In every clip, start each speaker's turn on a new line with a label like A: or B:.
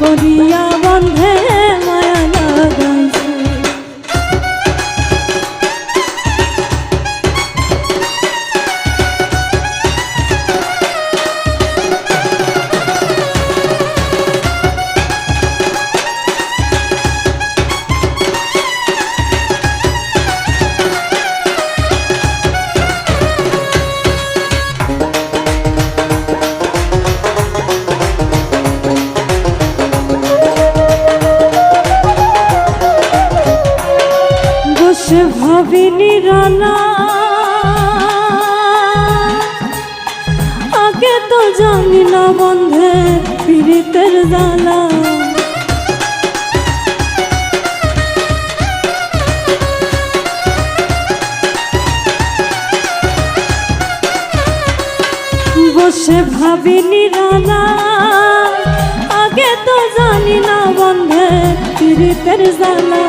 A: করিয়া জ্বালা বসে ভাবিনি রানা। আগে তো জানি না বন্ধে পীড়িতের জানা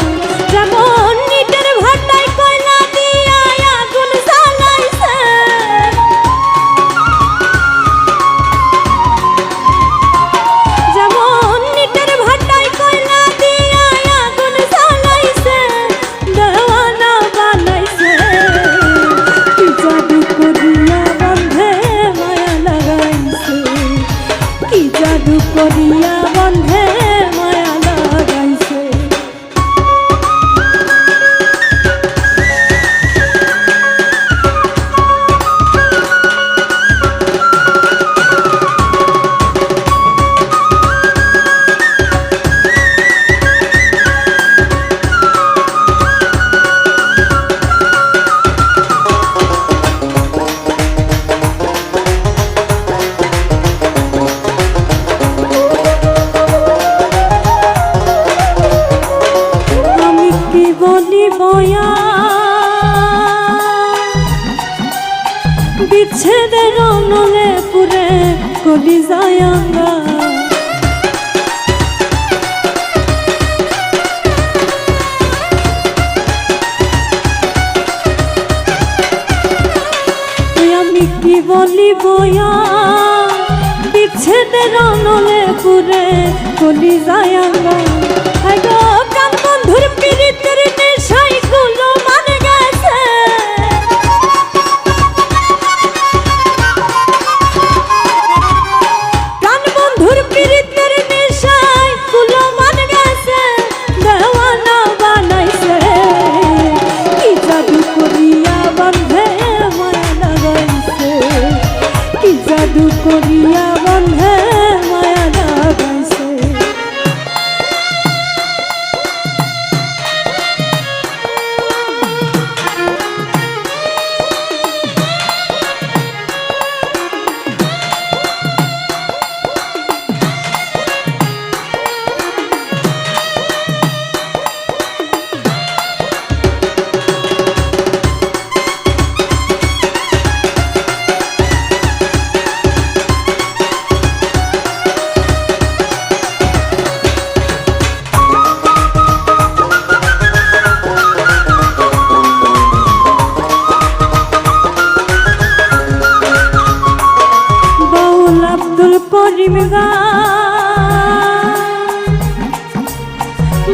A: মোয়া বিচ্ছেদের নলে পুরে কলি যায় আমরা। কি বলিব বিচ্ছেদের নলে পুরে কলি যায় আমরা।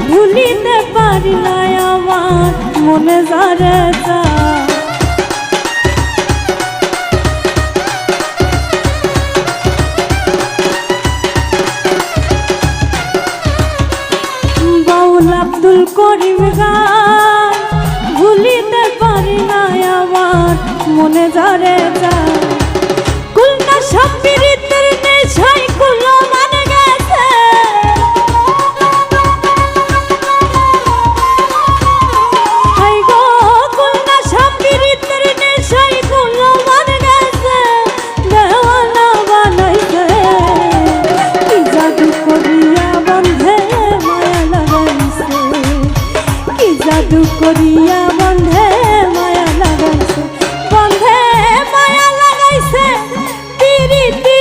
A: ভুলিতে পারি আমার মনে যারে যা। বাউল আব্দুল করিম গান ভুলিতে পারি আমার মনে যারে যা। জাদু করিয়া বন্ধে মায়া লাগাইছে। বন্ধে মায়া লাগাইছে পিরিতি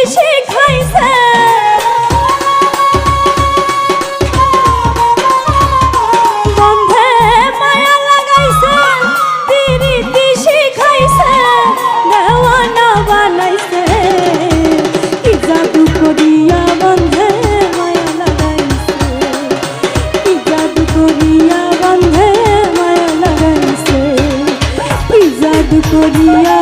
A: করিয়া